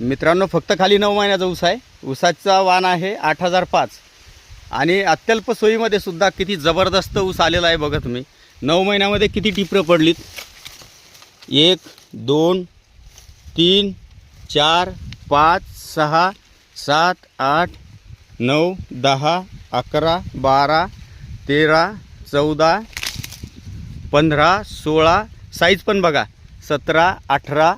मित्रांनो फक्त खाली नऊ महिन्याचा ऊस आहे. ऊसाचा वाण आहे आठ हजार पाच. आणि अत्यल्प सोयीमध्ये सुद्धा किती जबरदस्त ऊस आलेला आहे बघा तुम्ही. नऊ महिन्यामध्ये किती टिपरं पडलीत? एक दोन तीन चार पाच सहा सात आठ नऊ दहा अकरा बारा तेरा चौदा पंधरा सोळा साईज पण बघा. सतरा अठरा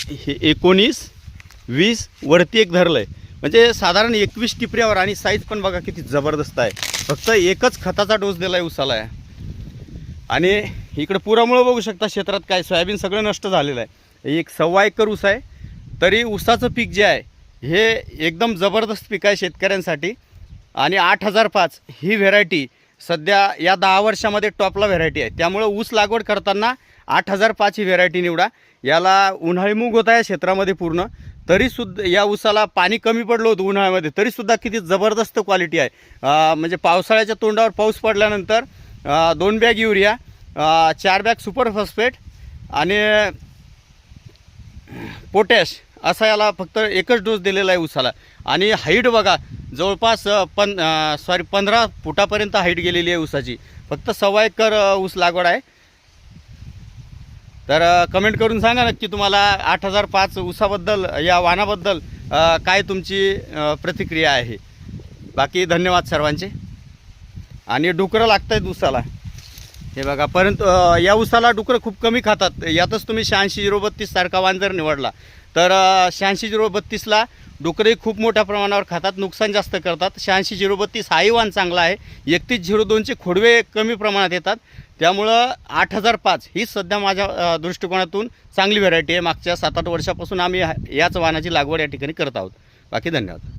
हे एकोणीस वीस वरती एक धरलं आहे म्हणजे साधारण एकवीस टिपऱ्यावर आणि साईज पण बघा किती जबरदस्त आहे. फक्त एकच खताचा डोस दिला आहे उसाला. आहे आणि इकडं पुरामुळं बघू शकता क्षेत्रात काय सोयाबीन सगळं नष्ट झालेलं आहे. एक सव्वा एकर ऊस आहे. तरी ऊसाचं पीक जे आहे हे एकदम जबरदस्त पीक आहे शेतकऱ्यांसाठी. आणि आठ हजार पाच ही व्हेरायटी सध्या या दहा वर्षामध्ये टॉपला व्हेरायटी आहे. त्यामुळं ऊस लागवड करताना आठ हजार पाच ही व्हेरायटी निवडा. याला उन्हाळी मूग होता या क्षेत्रामध्ये पूर्ण. तरीसुद्धा या ऊसाला पाणी कमी पडलं होतं उन्हाळ्यामध्ये. तरीसुद्धा किती जबरदस्त क्वालिटी आहे. म्हणजे पावसाळ्याच्या तोंडावर पाऊस पडल्यानंतर दोन बॅग युरिया चार बॅग सुपर फॉस्फेट आणि पोटॅश असा याला फक्त एकच डोस दिलेला आहे ऊसाला. आणि हाईट बघा जवळपास पन सॉरी पंधरा फुटापर्यंत हाईट गेलेली आहे ऊसाची. फक्त सव्वा एकर ऊस लागवड आहे. तर कमेंट करून सांगा नक्की तुम्हाला आठ हजार पाच ऊसाबद्दल या वाहनाबद्दल काय तुमची प्रतिक्रिया आहे. बाकी धन्यवाद सर्वांचे. आणि डुकरं लागत आहेत ऊसाला. हे बघा परंतु या ऊसाला डुकरं खूप कमी खातात. यातच तुम्ही शहाऐंशी झिरो बत्तीस सारखा वांजर निवडला. तर शहाऐंशी झिरो बत्तीसला डुकरंही खूप मोठ्या प्रमाणावर खातात नुकसान जास्त करतात. शहाऐंशी झिरो बत्तीस हाही वाण चांगला आहे. एकतीस झिरो दोनचे खोडवे कमी प्रमाणात येतात. त्यामुळं आठ हजार पाच ही सध्या माझ्या दृष्टिकोनातून चांगली व्हेरायटी आहे. मागच्या सात आठ वर्षापासून आम्ही याच वाहनाची लागवड या ठिकाणी करत आहोत. बाकी धन्यवाद.